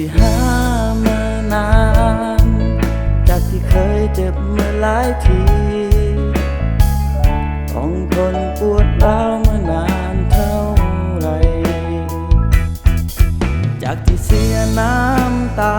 สิหามานาน จากที่เคยเจ็บมาหลายทีต้องคนปวดร้าวมานานเท่าไร จากที่เสียน้ำตา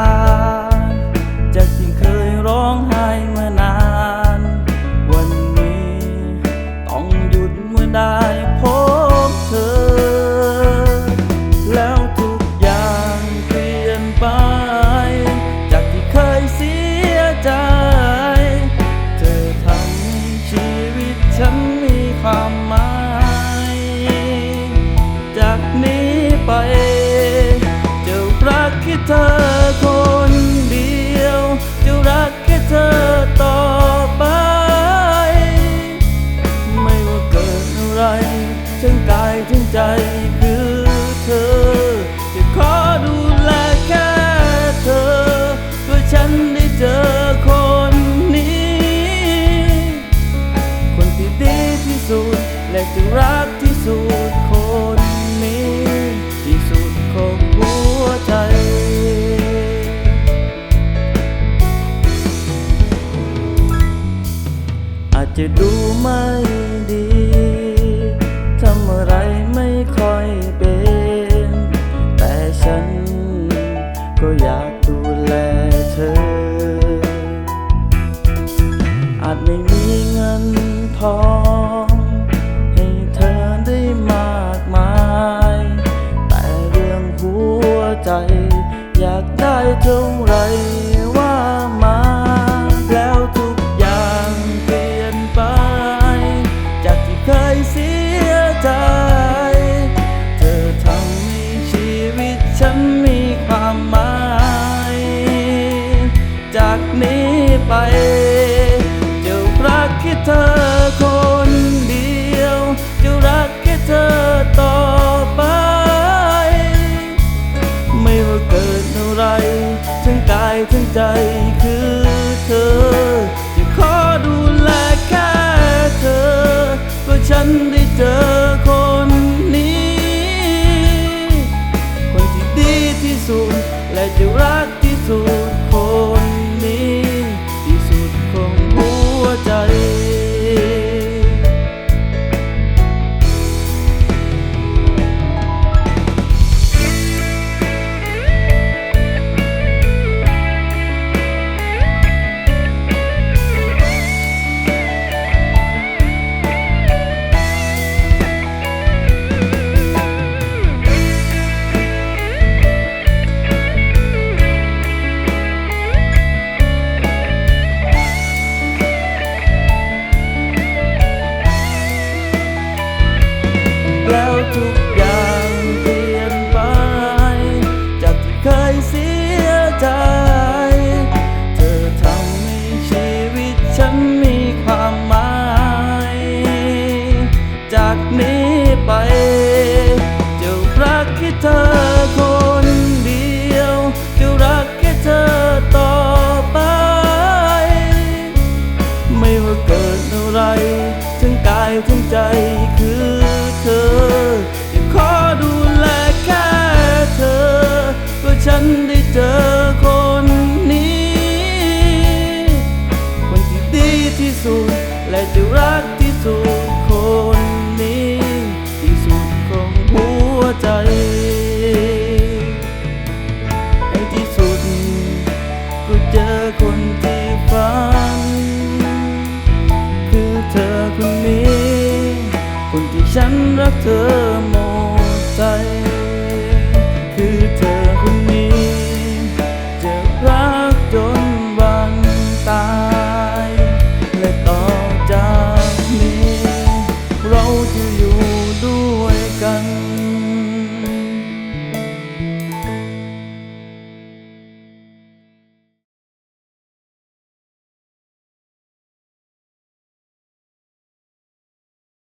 จะดูไม่ดี ทำอะไรไม่ค่อยเป็น แต่ฉันก็อยากดูแลเธอ อาจไม่มีเงินพอ ให้เธอได้มากมาย แต่เรื่องหัวใจ อยากได้เท่าไร ทั้งกายทั้งใจ I to love.